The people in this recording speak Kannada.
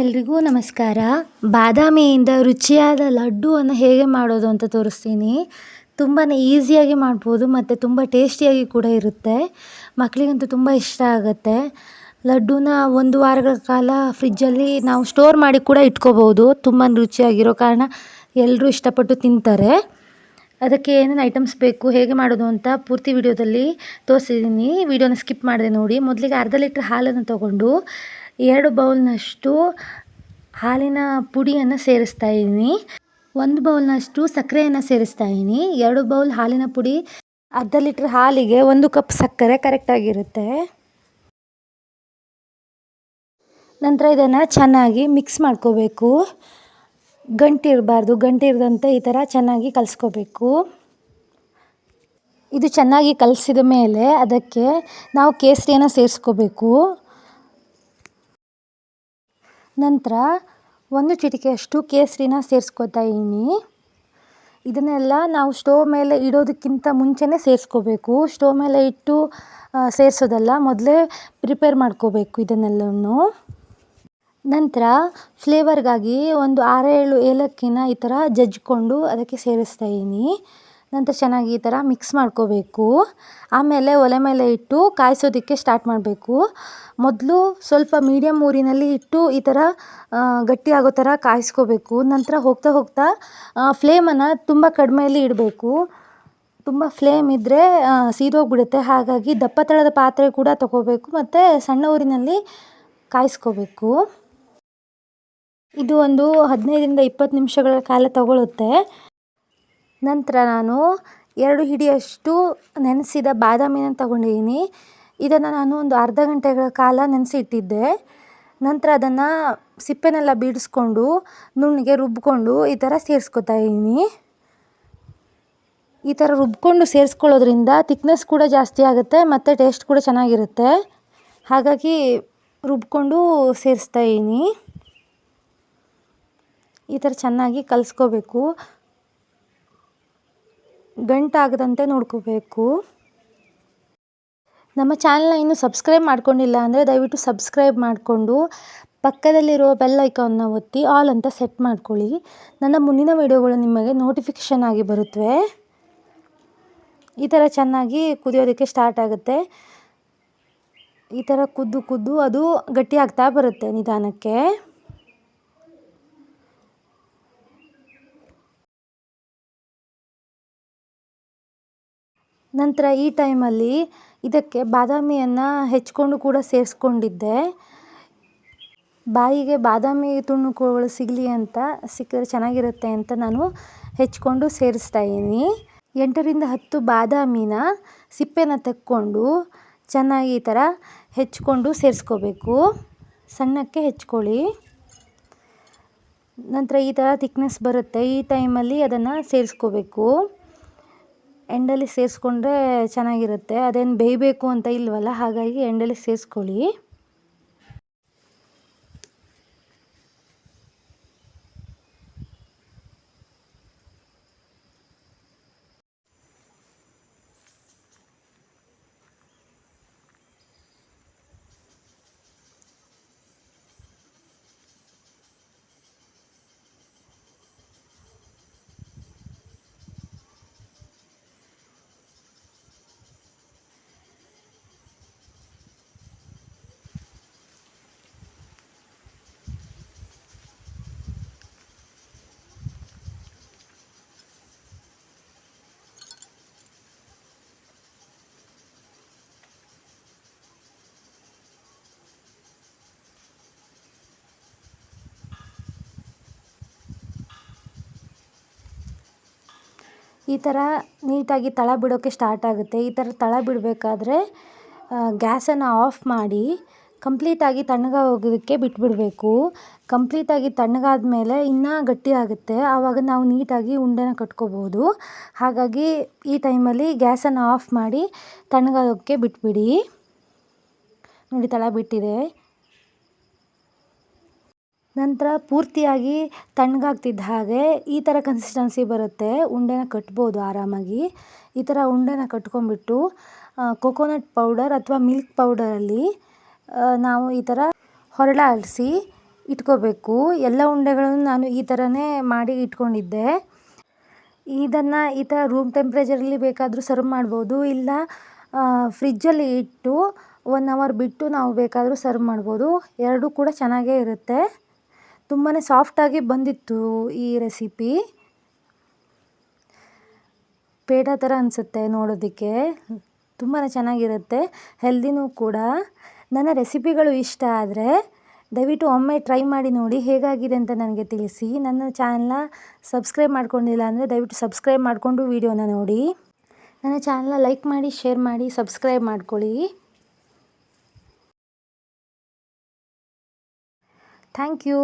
ಎಲ್ರಿಗೂ ನಮಸ್ಕಾರ. ಬಾದಾಮಿಯಿಂದ ರುಚಿಯಾದ ಲಡ್ಡುವನ್ನು ಹೇಗೆ ಮಾಡೋದು ಅಂತ ತೋರಿಸ್ತೀನಿ. ತುಂಬಾ ಈಸಿಯಾಗಿ ಮಾಡ್ಬೋದು, ಮತ್ತು ತುಂಬ ಟೇಸ್ಟಿಯಾಗಿ ಕೂಡ ಇರುತ್ತೆ. ಮಕ್ಕಳಿಗಂತೂ ತುಂಬ ಇಷ್ಟ ಆಗುತ್ತೆ. ಲಡ್ಡೂನ ಒಂದು ವಾರಗಳ ಕಾಲ ಫ್ರಿಜ್ಜಲ್ಲಿ ನಾವು ಸ್ಟೋರ್ ಮಾಡಿ ಕೂಡ ಇಟ್ಕೋಬೋದು. ತುಂಬ ರುಚಿಯಾಗಿರೋ ಕಾರಣ ಎಲ್ಲರೂ ಇಷ್ಟಪಟ್ಟು ತಿಂತಾರೆ. ಅದಕ್ಕೆ ಏನೇನು ಐಟಮ್ಸ್ ಬೇಕು, ಹೇಗೆ ಮಾಡೋದು ಅಂತ ಪೂರ್ತಿ ವಿಡಿಯೋದಲ್ಲಿ ತೋರಿಸಿದ್ದೀನಿ. ವಿಡಿಯೋನ ಸ್ಕಿಪ್ ಮಾಡಿದೆ ನೋಡಿ. ಮೊದಲಿಗೆ ಅರ್ಧ ಲೀಟ್ರ್ ಹಾಲನ್ನು ತಗೊಂಡು ಎರಡು ಬೌಲ್ನಷ್ಟು ಹಾಲಿನ ಪುಡಿಯನ್ನು ಸೇರಿಸ್ತಾ ಇದ್ದೀನಿ. ಒಂದು ಬೌಲ್ನಷ್ಟು ಸಕ್ಕರೆಯನ್ನು ಸೇರಿಸ್ತಾ ಇದ್ದೀನಿ. ಎರಡು ಬೌಲ್ ಹಾಲಿನ ಪುಡಿ ಅರ್ಧ ಲೀಟ್ರ್ ಹಾಲಿಗೆ ಒಂದು ಕಪ್ ಸಕ್ಕರೆ ಕರೆಕ್ಟಾಗಿರುತ್ತೆ ನಂತರ ಇದನ್ನು ಚೆನ್ನಾಗಿ ಮಿಕ್ಸ್ ಮಾಡ್ಕೋಬೇಕು. ಗಂಟು ಇರಬಾರ್ದು. ಗಂಟು ಇರದಂತೆ ಈ ಥರ ಚೆನ್ನಾಗಿ ಕಲಿಸ್ಕೋಬೇಕು. ಇದು ಚೆನ್ನಾಗಿ ಕಲಸಿದ ಮೇಲೆ ಅದಕ್ಕೆ ನಾವು ಕೇಸರಿಯನ್ನು ಸೇರಿಸ್ಕೋಬೇಕು. ನಂತರ ಒಂದು ಚಿಟಿಕೆಯಷ್ಟು ಕೇಸರಿನ ಸೇರಿಸ್ಕೊತಾ ಇದ್ದೀನಿ. ಇದನ್ನೆಲ್ಲ ನಾವು ಸ್ಟೋವ್ ಮೇಲೆ ಇಡೋದಕ್ಕಿಂತ ಮುಂಚೆನೇ ಸೇರಿಸ್ಕೋಬೇಕು. ಸ್ಟೋವ್ ಮೇಲೆ ಇಟ್ಟು ಸೇರಿಸೋದಲ್ಲ, ಮೊದಲೇ ಪ್ರಿಪೇರ್ ಮಾಡ್ಕೋಬೇಕು ಇದನ್ನೆಲ್ಲವನ್ನು ನಂತರ ಫ್ಲೇವರ್ಗಾಗಿ ಒಂದು ಆರೇಳು ಏಲಕ್ಕಿನ ಈ ಥರ ಜಜ್ಜಿಕೊಂಡು ಅದಕ್ಕೆ ಸೇರಿಸ್ತಾ ಇದ್ದೀನಿ. ನಂತರ ಚೆನ್ನಾಗಿ ಈ ಥರ ಮಿಕ್ಸ್ ಮಾಡ್ಕೋಬೇಕು. ಆಮೇಲೆ ಒಲೆ ಮೇಲೆ ಇಟ್ಟು ಕಾಯಿಸೋದಕ್ಕೆ ಸ್ಟಾರ್ಟ್ ಮಾಡಬೇಕು. ಮೊದಲು ಸ್ವಲ್ಪ ಮೀಡಿಯಮ್ ಊರಿನಲ್ಲಿ ಇಟ್ಟು ಈ ಥರ ಗಟ್ಟಿ ಆಗೋ ಥರ ಕಾಯಿಸ್ಕೋಬೇಕು. ನಂತರ ಹೋಗ್ತಾ ಹೋಗ್ತಾ ಫ್ಲೇಮನ್ನು ತುಂಬ ಕಡಿಮೆಯಲ್ಲಿ ಇಡಬೇಕು. ತುಂಬ ಫ್ಲೇಮ್ ಇದ್ದರೆ ಸೀದೋಗ್ಬಿಡುತ್ತೆ. ಹಾಗಾಗಿ ದಪ್ಪ ತಳದ ಪಾತ್ರೆ ಕೂಡ ತಗೋಬೇಕು ಮತ್ತು ಸಣ್ಣ ಊರಿನಲ್ಲಿ ಕಾಯಿಸ್ಕೋಬೇಕು. ಇದು ಒಂದು ಹದಿನೈದರಿಂದ ಇಪ್ಪತ್ತು ನಿಮಿಷಗಳ ಕಾಲ ತಗೊಳ್ಳುತ್ತೆ ನಂತರ ನಾನು ಎರಡು ಹಿಡಿಯಷ್ಟು ನೆನೆಸಿದ ಬಾದಾಮಿನ ತಗೊಂಡಿದ್ದೀನಿ. ಇದನ್ನು ನಾನು ಒಂದು ಅರ್ಧ ಗಂಟೆಗಳ ಕಾಲ ನೆನೆಸಿ ಇಟ್ಟಿದ್ದೆ ನಂತರ ಅದನ್ನು ಸಿಪ್ಪೆನೆಲ್ಲ ಬೀಡಿಸ್ಕೊಂಡು, ನುಣ್ಣಿಗೆ ರುಬ್ಬಿಕೊಂಡು ಈ ಥರ ಸೇರಿಸ್ಕೊತಾ ಇದ್ದೀನಿ. ಈ ಥರ ರುಬ್ಬಿಕೊಂಡು ಸೇರಿಸ್ಕೊಳ್ಳೋದ್ರಿಂದ ತಿಕ್ನೆಸ್ ಕೂಡ ಜಾಸ್ತಿ ಆಗುತ್ತೆ, ಮತ್ತು ಟೇಸ್ಟ್ ಕೂಡ ಚೆನ್ನಾಗಿರುತ್ತೆ. ಹಾಗಾಗಿ ರುಬ್ಕೊಂಡು ಸೇರಿಸ್ತಾ ಇದ್ದೀನಿ. ಈ ಥರ ಚೆನ್ನಾಗಿ ಕಲಿಸ್ಕೋಬೇಕು. ಗಂಟಾಗದಂತೆ ನೋಡ್ಕೋಬೇಕು. ನಮ್ಮ ಚಾನಲ್ನ ಇನ್ನೂ ಸಬ್ಸ್ಕ್ರೈಬ್ ಮಾಡ್ಕೊಂಡಿಲ್ಲ ಅಂದರೆ ದಯವಿಟ್ಟು ಸಬ್ಸ್ಕ್ರೈಬ್ ಮಾಡಿಕೊಂಡು ಪಕ್ಕದಲ್ಲಿರೋ ಬೆಲ್ ಐಕಾನ್ನ ಒತ್ತಿ ಆಲ್ ಅಂತ ಸೆಟ್ ಮಾಡ್ಕೊಳ್ಳಿ. ನನ್ನ ಮುಂದಿನ ವಿಡಿಯೋಗಳು ನಿಮಗೆ ನೋಟಿಫಿಕೇಷನ್ ಆಗಿ ಬರುತ್ತವೆ ಈ ಥರ ಚೆನ್ನಾಗಿ ಕುದಿಯೋದಕ್ಕೆ ಸ್ಟಾರ್ಟ್ ಆಗುತ್ತೆ. ಈ ಥರ ಕುದ್ದು ಕುದ್ದು ಅದು ಗಟ್ಟಿ ಆಗ್ತಾ ಬರುತ್ತೆ ನಿಧಾನಕ್ಕೆ. ನಂತರ ಈ ಟೈಮಲ್ಲಿ ಇದಕ್ಕೆ ಬಾದಾಮಿಯನ್ನು ಹೆಚ್ಕೊಂಡು ಕೂಡ ಸೇರಿಸ್ಕೊಂಡಿದ್ದೆ. ಬಾಯಿಗೆ ಬಾದಾಮಿ ತುಣುಕುಗಳು ಸಿಗಲಿ ಅಂತ ಸಿಕ್ಕಿದ್ರೆ ಚೆನ್ನಾಗಿರುತ್ತೆ ಅಂತ ನಾನು ಹೆಚ್ಕೊಂಡು ಸೇರಿಸ್ತಾ ಇದ್ದೀನಿ. ಎಂಟರಿಂದ ಹತ್ತು ಬಾದಾಮಿನ ಸಿಪ್ಪೆನ ತೆಕ್ಕೊಂಡು ಚೆನ್ನಾಗಿ ಈ ಥರ ಹೆಚ್ಕೊಂಡು ಸೇರಿಸ್ಕೋಬೇಕು. ಸಣ್ಣಕ್ಕೆ ಹೆಚ್ಕೊಳ್ಳಿ. ನಂತರ ಈ ಥರ ತಿಕ್ನೆಸ್ ಬರುತ್ತೆ. ಈ ಟೈಮಲ್ಲಿ ಅದನ್ನು ಸೇರಿಸ್ಕೋಬೇಕು. ಎಂಡಲ್ಲಿ ಸೇರಿಸ್ಕೊಂಡ್ರೆ ಚೆನ್ನಾಗಿರುತ್ತೆ. ಅದೇನು ಬೇಯಬೇಕು ಅಂತ ಇಲ್ವಲ್ಲ ಹಾಗಾಗಿ ಎಂಡಲ್ಲಿ ಸೇರಿಸ್ಕೊಳ್ಳಿ. ಈ ಥರ ನೀಟಾಗಿ ತಳ ಬಿಡೋಕ್ಕೆ ಸ್ಟಾರ್ಟ್ ಆಗುತ್ತೆ. ಈ ಥರ ತಳ ಬಿಡಬೇಕಾದ್ರೆ ಗ್ಯಾಸನ್ನು ಆಫ್ ಮಾಡಿ ಕಂಪ್ಲೀಟಾಗಿ ತಣ್ಣಗಾಗೋಗೋದಕ್ಕೆ ಬಿಟ್ಬಿಡಬೇಕು. ಕಂಪ್ಲೀಟಾಗಿ ತಣ್ಣಗಾದ ಮೇಲೆ ಇನ್ನೂ ಗಟ್ಟಿ ಆಗುತ್ತೆ. ಆವಾಗ ನಾವು ನೀಟಾಗಿ ಉಂಡೆನ ಕಟ್ಕೋಬೋದು. ಹಾಗಾಗಿ ಈ ಟೈಮಲ್ಲಿ ಗ್ಯಾಸನ್ನು ಆಫ್ ಮಾಡಿ ತಣ್ಣಗಾಗೋಕ್ಕೆ ಬಿಟ್ಬಿಡಿ. ನೋಡಿ ತಳ ಬಿಟ್ಟಿದೆ. ನಂತರ ಪೂರ್ತಿಯಾಗಿ ತಣ್ಣಗಾಗ್ತಿದ್ದ ಹಾಗೆ ಈ ಥರ ಕನ್ಸಿಸ್ಟೆನ್ಸಿ ಬರುತ್ತೆ. ಉಂಡೆನ ಕಟ್ಬೋದು ಆರಾಮಾಗಿ. ಈ ಥರ ಉಂಡೆನ ಕಟ್ಕೊಂಡ್ಬಿಟ್ಟು ಕೊಕೊನಟ್ ಪೌಡರ್ ಅಥವಾ ಮಿಲ್ಕ್ ಪೌಡರಲ್ಲಿ ನಾವು ಈ ಥರ ಹೊರಳ ಅಲಸಿ ಇಟ್ಕೋಬೇಕು. ಎಲ್ಲ ಉಂಡೆಗಳನ್ನು ನಾನು ಈ ಥರನೇ ಮಾಡಿ ಇಟ್ಕೊಂಡಿದ್ದೆ. ಇದನ್ನು ಈ ಥರ ರೂಮ್ ಟೆಂಪ್ರೇಚರಲ್ಲಿ ಬೇಕಾದರೂ ಸರ್ವ್ ಮಾಡ್ಬೋದು. ಇಲ್ಲ ಫ್ರಿಜ್ಜಲ್ಲಿ ಇಟ್ಟು ಒನ್ ಅವರ್ ಬಿಟ್ಟು ನಾವು ಬೇಕಾದರೂ ಸರ್ವ್ ಮಾಡ್ಬೋದು. ಎರಡೂ ಕೂಡ ಚೆನ್ನಾಗೇ ಇರುತ್ತೆ. ತುಂಬಾ ಸಾಫ್ಟಾಗಿ ಬಂದಿತ್ತು ಈ ರೆಸಿಪಿ ಪೇಡ ಥರ ಅನಿಸುತ್ತೆ ನೋಡೋದಕ್ಕೆ. ತುಂಬಾ ಚೆನ್ನಾಗಿರುತ್ತೆ ಹೆಲ್ದಿನೂ ಕೂಡ. ನನ್ನ ರೆಸಿಪಿಗಳು ಇಷ್ಟ ಆದರೆ ದಯವಿಟ್ಟು ಒಮ್ಮೆ ಟ್ರೈ ಮಾಡಿ ನೋಡಿ ಹೇಗಾಗಿದೆ ಅಂತ ನನಗೆ ತಿಳಿಸಿ. ನನ್ನ ಚಾನಲ್ನ ಸಬ್ಸ್ಕ್ರೈಬ್ ಮಾಡ್ಕೊಂಡಿಲ್ಲ ಅಂದರೆ ದಯವಿಟ್ಟು ಸಬ್ಸ್ಕ್ರೈಬ್ ಮಾಡಿಕೊಂಡು ವೀಡಿಯೋನ ನೋಡಿ. ನನ್ನ ಚಾನಲ್ನ ಲೈಕ್ ಮಾಡಿ ಶೇರ್ ಮಾಡಿ ಸಬ್ಸ್ಕ್ರೈಬ್ ಮಾಡ್ಕೊಳ್ಳಿ. Thank you